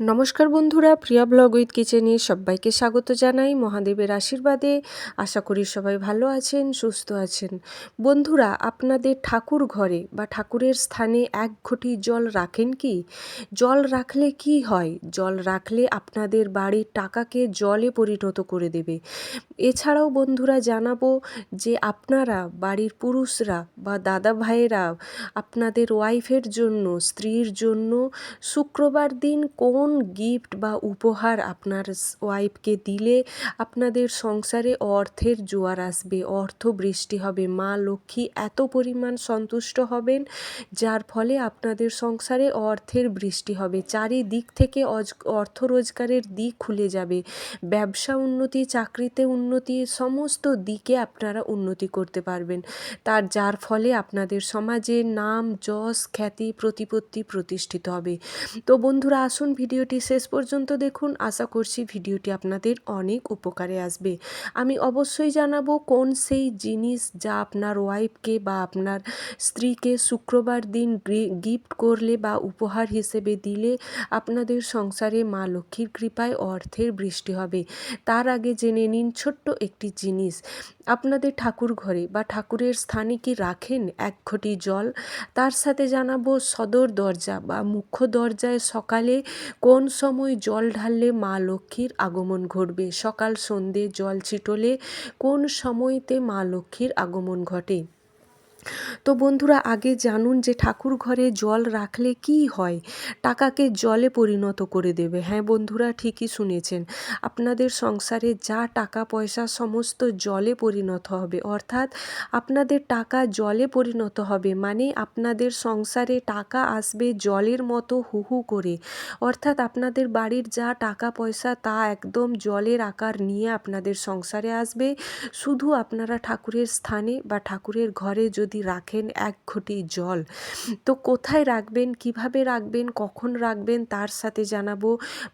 নমস্কার বন্ধুরা, প্রিয়া blog with কিচেনে সবাইকে স্বাগত জানাই মহাদেবের আশীর্বাদে। আশা করি সবাই ভালো আছেন, সুস্থ আছেন। বন্ধুরা, আপনাদের ঠাকুর ঘরে বা ঠাকুরের স্থানে এক ঘটি জল রাখেন কি? জল রাখলে কি হয়? জল রাখলে আপনাদের বাড়ির টাকাকে জলে পরিণত করে দেবে। এছাড়াও বন্ধুরা, জানাব যে আপনারা, বাড়ির পুরুষরা বা দাদা ভাইয়েরা আপনাদের ওয়াইফের জন্য, স্ত্রীর জন্য শুক্রবার দিন কোন গিফট বা উপহার আপনার ওয়াইফকে দিলে আপনাদের সংসারে অর্থের জোয়ার আসবে, অর্থ বৃষ্টি হবে, মা লক্ষ্মী এত পরিমাণ সন্তুষ্ট হবেন, যার ফলে আপনাদের সংসারে অর্থের বৃষ্টি হবে, চারিদিক থেকে অর্থ রোজগারের দিক খুলে যাবে, ব্যবসা উন্নতি, চাকরিতে উন্নতি, সমস্ত দিকে আপনারা উন্নতি করতে পারবেন, তার, যার ফলে আপনাদের সমাজে নাম, যশ, খ্যাতি, প্রতিপত্তি প্রতিষ্ঠিত হবে। তো বন্ধুরা, আসুন ভিডিওটি শেষ পর্যন্ত দেখুন। আশা করছি ভিডিওটি আপনাদের অনেক উপকারে আসবে। আমি অবশ্যই জানাব কোন সেই জিনিস যা আপনার ওয়াইফকে বা আপনার স্ত্রীকে শুক্রবার দিন গিফট করলে বা উপহার হিসেবে দিলে আপনাদের সংসারে মা লক্ষ্মীর কৃপায় অর্থের বৃষ্টি হবে। তার আগে জেনে নিন ছোট্ট একটি জিনিস। আপনাদের ঠাকুর ঘরে বা ঠাকুরের স্থানে কি রাখেন এক ঘটি জল? তার সাথে জানাব সদর দরজা বা মুখ্য দরজায় সকালে কোন সময় জল ঢাললে মা লক্ষ্মীর আগমন ঘটবে? সকাল সন্ধ্যে জল ছিটলে কোন সময়তে মা লক্ষ্মীর আগমন ঘটে? তো বন্ধুরা, আগে জানুন যে ঠাকুর ঘরে জল রাখলে কি হয়? টাকাকে জলে পরিণত করে দেবে। হ্যাঁ বন্ধুরা, ঠিকই শুনেছেন। আপনাদের সংসারে যা টাকা পয়সা সমস্ত জলে পরিণত হবে। অর্থাৎ আপনাদের টাকা জলে পরিণত হবে মানে আপনাদের সংসারে টাকা আসবে জলের মতো হু হু করে। অর্থাৎ আপনাদের বাড়ির যা টাকা পয়সা তা একদম জলের আকার নিয়ে আপনাদের সংসারে আসবে। শুধু আপনারা ঠাকুরের স্থানে বা ঠাকুরের ঘরে যদি যদি রাখেন এক ঘটি জল। তো কোথায় রাখবেন, কীভাবে রাখবেন, কখন রাখবেন, তার সাথে জানাব।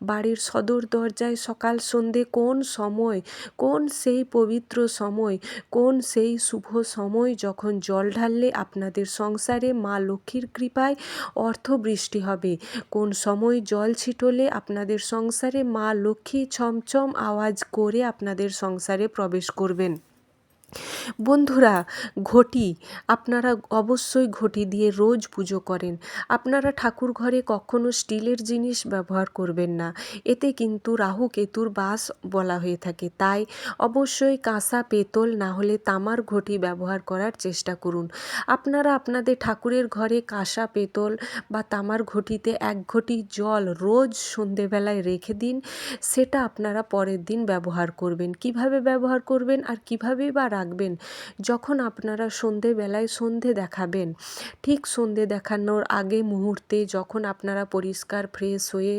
বাড়ির সদর দরজায় সকাল সন্ধে কোন সময়, কোন সেই পবিত্র সময়, কোন সেই শুভ সময় যখন জল ঢাললে আপনাদের সংসারে মা লক্ষ্মীর কৃপায় অর্থ বৃষ্টি হবে? কোন সময় জল ছিটলে আপনাদের সংসারে মা লক্ষ্মী ছমছম আওয়াজ করে আপনাদের সংসারে প্রবেশ করবেন? বন্ধুরা, ঘটি, আপনারা অবশ্যই ঘটি দিয়ে রোজ পুজো করেন। আপনারা ঠাকুর ঘরে কখনো স্টিলের জিনিস ব্যবহার করবেন না। এতে কিন্তু রাহু কেতুর বাস বলা হয়ে থাকে। তাই অবশ্যই কাঁসা, পেতল না হলে তামার ঘটি ব্যবহার করার চেষ্টা করুন। আপনারা আপনাদের ঠাকুরের ঘরে কাঁসা, পেতল বা তামার ঘটিতে এক ঘটি জল রোজ সন্ধেবেলায় রেখে দিন। সেটা আপনারা পরের দিন ব্যবহার করবেন। কীভাবে ব্যবহার করবেন আর কীভাবেই বা রাখবেন। যখন আপনারা সন্ধেবেলায় সন্ধে দেখাবেন, ঠিক সন্ধে দেখানোর আগে মুহূর্তে যখন আপনারা পরিষ্কার ফ্রেশ হয়ে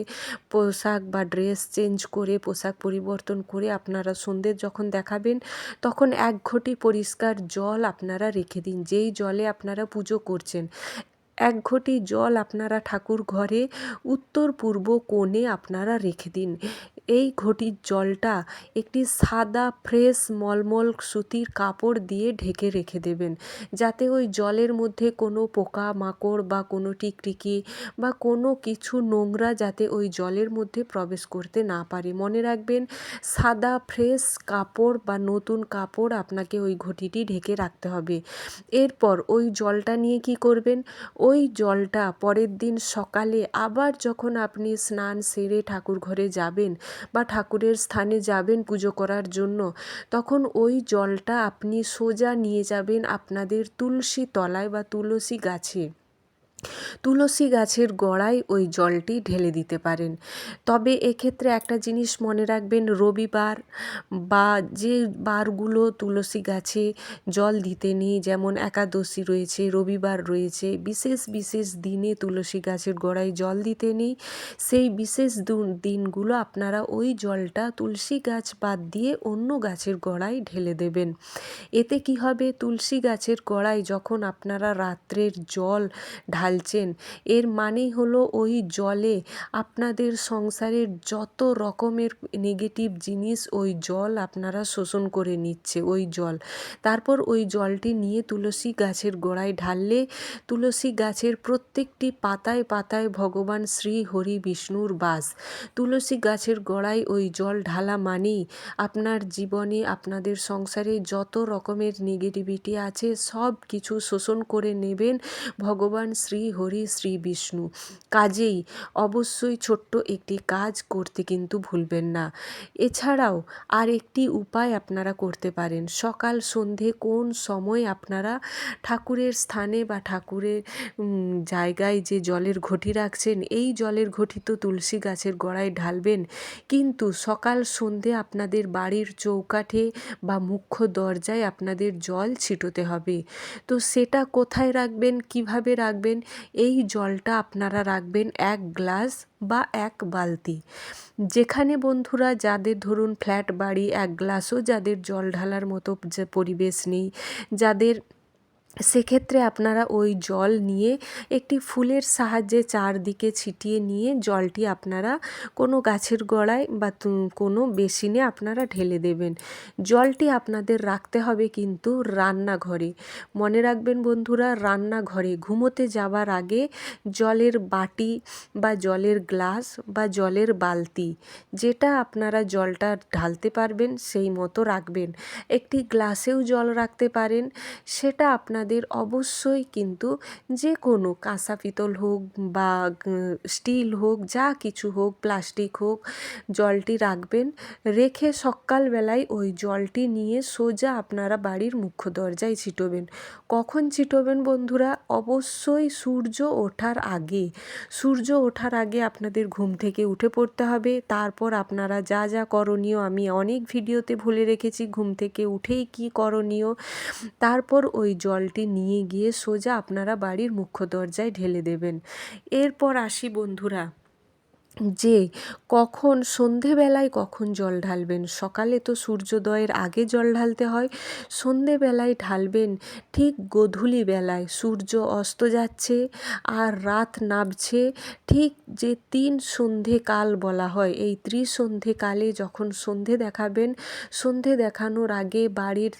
পোশাক বা ড্রেস চেঞ্জ করে, পোশাক পরিবর্তন করে আপনারা সন্ধে যখন দেখাবেন, তখন এক ঘটি পরিষ্কার জল আপনারা রেখে দিন। যেই জলে আপনারা পুজো করছেন, এক ঘটি জল আপনারা ঠাকুর ঘরে উত্তর পূর্ব কোণে আপনারা রেখে দিন। এই ঘটির জলটা একটি সাদা, ফ্রেশ, মলমল সুতির কাপড় দিয়ে ঢেকে রেখে দেবেন। যাতে ওই জলের মধ্যে কোনো পোকা মাকড় বা কোনো টিকটিকি বা কোনো কিছু নোংরা যাতে ওই জলের মধ্যে প্রবেশ করতে না পারে। মনে রাখবেন, সাদা, ফ্রেশ কাপড় বা নতুন কাপড় আপনাকে ওই ঘটিটি ঢেকে রাখতে হবে। এরপর ওই জলটা নিয়ে কি করবেন? ওই জলটা পরের দিন সকালে আবার যখন আপনি স্নান সেরে ঠাকুর ঘরে যাবেন বা ঠাকুরের স্থানে যাবেন পুজো করার জন্য, তখন ওই জলটা আপনি সোজা নিয়ে যাবেন আপনাদের তুলসী তলায় বা তুলসী গাছে। তুলসী গাছের গোড়ায় ওই জলটি ঢেলে দিতে পারেন। তবে এক্ষেত্রে একটা জিনিস মনে রাখবেন, রবিবার বা যে বারগুলো তুলসী গাছে জল দিতে নেই, যেমন একাদশী রয়েছে, রবিবার রয়েছে, বিশেষ বিশেষ দিনে তুলসী গাছের গোড়ায় জল দিতে নেই, সেই বিশেষ দিনগুলো আপনারা ওই জলটা তুলসী গাছ বাদ দিয়ে অন্য গাছের গোড়ায় ঢেলে দেবেন। এতে কি হবে? তুলসী গাছের গোড়ায় যখন আপনারা রাত্রের জল ঢাল ঢালছেন এর মানেই হলো ওই জলে আপনাদের সংসারের যত রকমের নেগেটিভ জিনিস ওই জল আপনারা শোষণ করে নিচ্ছে, ওই জল। তারপর ওই জলটি নিয়ে তুলসী গাছের গোড়ায় ঢাললে তুলসী গাছের প্রত্যেকটি পাতায় পাতায় ভগবান শ্রী হরি বিষ্ণুর বাস। তুলসী গাছের গোড়ায় ওই জল ঢালা মানেই আপনার জীবনে আপনাদের সংসারে যত রকমের নেগেটিভিটি আছে সব কিছু শোষণ করে নেবেন ভগবান শ্রী হরি শ্রী বিষ্ণু। কাজেই অবশ্যই ছোট্ট একটি কাজ করতে কিন্তু ভুলবেন না। এছাড়াও আর একটি উপায় আপনারা করতে পারেন। সকাল, সন্ধে কোন সময় আপনারা ঠাকুরের স্থানে বা ঠাকুরের জায়গায় যে জলের ঘটি রাখছেন, এই জলের ঘটি তো তুলসী গাছের গোড়ায় ঢালবেন। কিন্তু সকাল, সন্ধে আপনাদের বাড়ির চৌকাঠে বা মুখ্য দরজায় আপনাদের জল ছিটোতে হবে। তো সেটা কোথায় রাখবেন, কীভাবে রাখবেন এই জলটা আপনারা রাখবেন এক গ্লাস বা এক বালতি। যেখানে বন্ধুরা যাদের ধরুন ফ্ল্যাট বাড়ি, এক গ্লাসও যাদের জল ঢালার মতো যে পরিবেশ নেই, যাদের সেক্ষেত্রে আপনারা ওই জল নিয়ে একটি ফুলের সাহায্যে চারদিকে ছিটিয়ে নিয়ে জলটি আপনারা কোনো গাছের গোড়ায় বা কোনো বেসিনে আপনারা ঢেলে দেবেন। জলটি আপনাদের রাখতে হবে কিন্তু রান্নাঘরে। মনে রাখবেন বন্ধুরা, রান্নাঘরে ঘুমোতে যাওয়ার আগে জলের বাটি বা জলের গ্লাস বা জলের বালতি, যেটা আপনারা জলটা ঢালতে পারবেন সেই মতো রাখবেন। একটি গ্লাসেও জল রাখতে পারেন, সেটা আপনার আপনাদের অবশ্যই কিন্তু যে কোনো কাঁসা পিতল হোক বা স্টিল হোক, যা কিছু হোক, প্লাস্টিক হোক, জলটি রাখবেন। রেখে সকালবেলায় ওই জলটি নিয়ে সোজা আপনারা বাড়ির মুখ্য দরজায় ছিটোবেন। কখন ছিটোবেন বন্ধুরা? অবশ্যই সূর্য ওঠার আগে। সূর্য ওঠার আগে আপনাদের ঘুম থেকে উঠে পড়তে হবে। তারপর আপনারা যা যা করণীয়, আমি অনেক ভিডিওতে ভুলে রেখেছি, ঘুম থেকে উঠেই কি করণীয়? তারপর ওই জল জলটি নিয়ে গিয়ে সোজা আপনারা বাড়ির মুখ্য দরজায় ঢেলে দেবেন। এরপর আসি বন্ধুরা। যে কখন সন্ধেবেলায় কখন জল ঢালবেন? সকালে তো সূর্যোদয়ের আগে জল ঢালতে হয়। সন্ধেবেলায় ঢালবেন ঠিক গধূলি বেলায়। সূর্য অস্ত যাচ্ছে আর রাত নামছে ঠিক যে তিন সন্ধে কাল বলা হয়। এই ত্রিসন্ধেকালে যখন সন্ধে দেখাবেন, সন্ধে দেখানোর আগে বাড়ির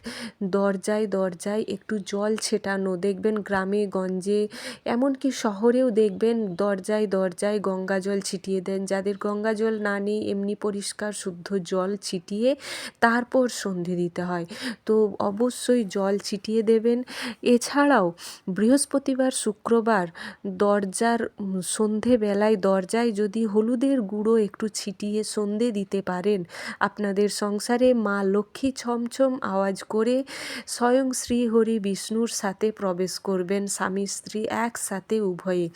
দরজায় দরজায় একটু জল ছেটানো, দেখবেন গ্রামে, গঞ্জে, এমনকি শহরেও দেখবেন দরজায় দরজায় গঙ্গা জল ছিটিয়ে দেন যাদের গঙ্গা জল না নেই, এমনি পরিষ্কার শুদ্ধ জল ছিটিয়ে তারপর সন্ধে দিতে হয়। তো অবশ্যই জল ছিটিয়ে দেবেন। এছাড়াও বৃহস্পতিবার, শুক্রবার দরজার সন্ধেবেলায় দরজায় যদি হলুদের গুঁড়ো একটু ছিটিয়ে সন্ধে দিতে পারেন, আপনাদের সংসারে মা লক্ষ্মী ছমছম আওয়াজ করে স্বয়ং শ্রীহরি বিষ্ণুর সাথে প্রবেশ করবেন, স্বামী, স্ত্রী একসাথে উভয়ে।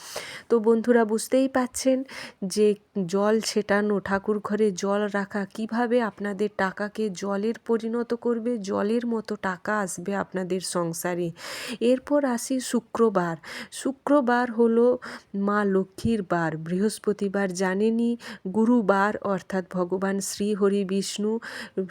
তো বন্ধুরা, বুঝতেই পাচ্ছেন যে জল ছেটানো, ঠাকুর ঘরে জল রাখা, কীভাবে আপনাদের টাকাকে জলের পরিণত করবে, জলের মতো টাকা আসবে আপনাদের সংসারে? এরপর আসি শুক্রবার। শুক্রবার হলো মা লক্ষ্মীর বার। বৃহস্পতিবার জানেনি, গুরুবার, অর্থাৎ ভগবান শ্রী হরি বিষ্ণু।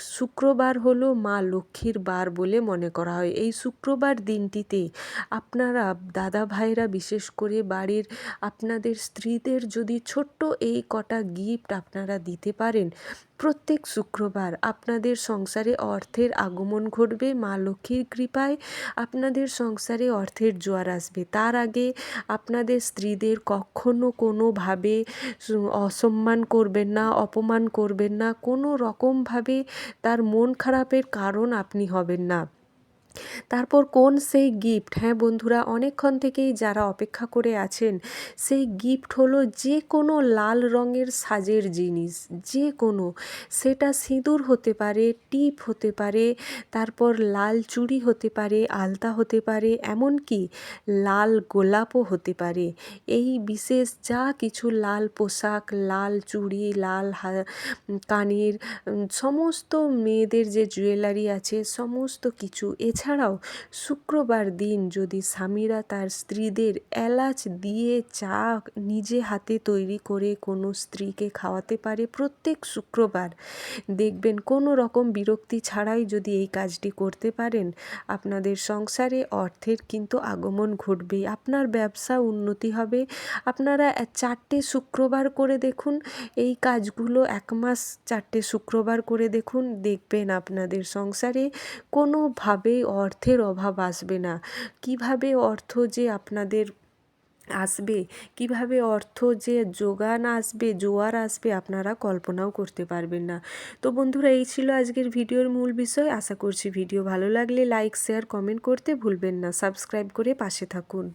শুক্রবার হলো মা লক্ষ্মীর বার বলে মনে করা হয়। এই শুক্রবার দিনটিতে আপনারা, দাদা ভাইরা বিশেষ করে বাড়ির আপনাদের স্ত্রীদের যদি ছোট্ট এই কটা গিফট আপনারা দিতে পারেন। প্রত্যেক শুক্রবার আপনাদের সংসারে অর্থের আগমন ঘটবে, মা লক্ষ্মীর কৃপায় আপনাদের সংসারে অর্থের জোয়ার আসবে। তার আগে আপনাদের স্ত্রীদের কখনো কোনোভাবে অসম্মান করবেন না, অপমান করবেন না, কোনো রকমভাবে তার মন খারাপের কারণ আপনি হবেন না। তারপর কোন সেই গিফট হ্যাঁ বন্ধুরা, অনেকক্ষণ থেকেই যারা অপেক্ষা করে আছেন, সেই গিফট হলো যে কোনো লাল রঙের সাজের জিনিস যে কোনো সেটা সিঁদুর হতে পারে, টিপ হতে পারে, তারপর লাল চুড়ি হতে পারে, আলতা হতে পারে, এমনকি লাল গোলাপও হতে পারে। এই বিশেষ যা কিছু লাল পোশাক, লাল চুড়ি, লাল কানের সমস্ত মেয়েদের যে জুয়েলারি আছে, সমস্ত কিছু। এছাড়া এছাড়াও শুক্রবার দিন যদি স্বামীরা তার স্ত্রীদের এলাচ দিয়ে চা নিজে হাতে তৈরি করে কোনো স্ত্রীকে খাওয়াতে পারে প্রত্যেক শুক্রবার, দেখবেন কোনো রকম বিরক্তি ছাড়াই যদি এই কাজটি করতে পারেন, আপনাদের সংসারে অর্থের কিন্তু আগমন ঘটবে আপনার ব্যবসা উন্নতি হবে। আপনারা চারটে শুক্রবার করে দেখুন, এই কাজগুলো এক মাস চারটে শুক্রবার করে দেখুন, দেখবেন আপনাদের সংসারে কোনোভাবেই অর্থের অভাব আসবে না। কীভাবে অর্থ যে আপনাদের আসবে, কীভাবে অর্থ যে যোগান আসবে, জোয়ার আসবে, আপনারা কল্পনাও করতে পারবেন না। তো বন্ধুরা, এই ছিল আজকের ভিডিওর মূল বিষয়। আশা করছি ভিডিও ভালো লাগলে লাইক শেয়ার কমেন্ট করতে ভুলবেন না। সাবস্ক্রাইব করে পাশে থাকুন।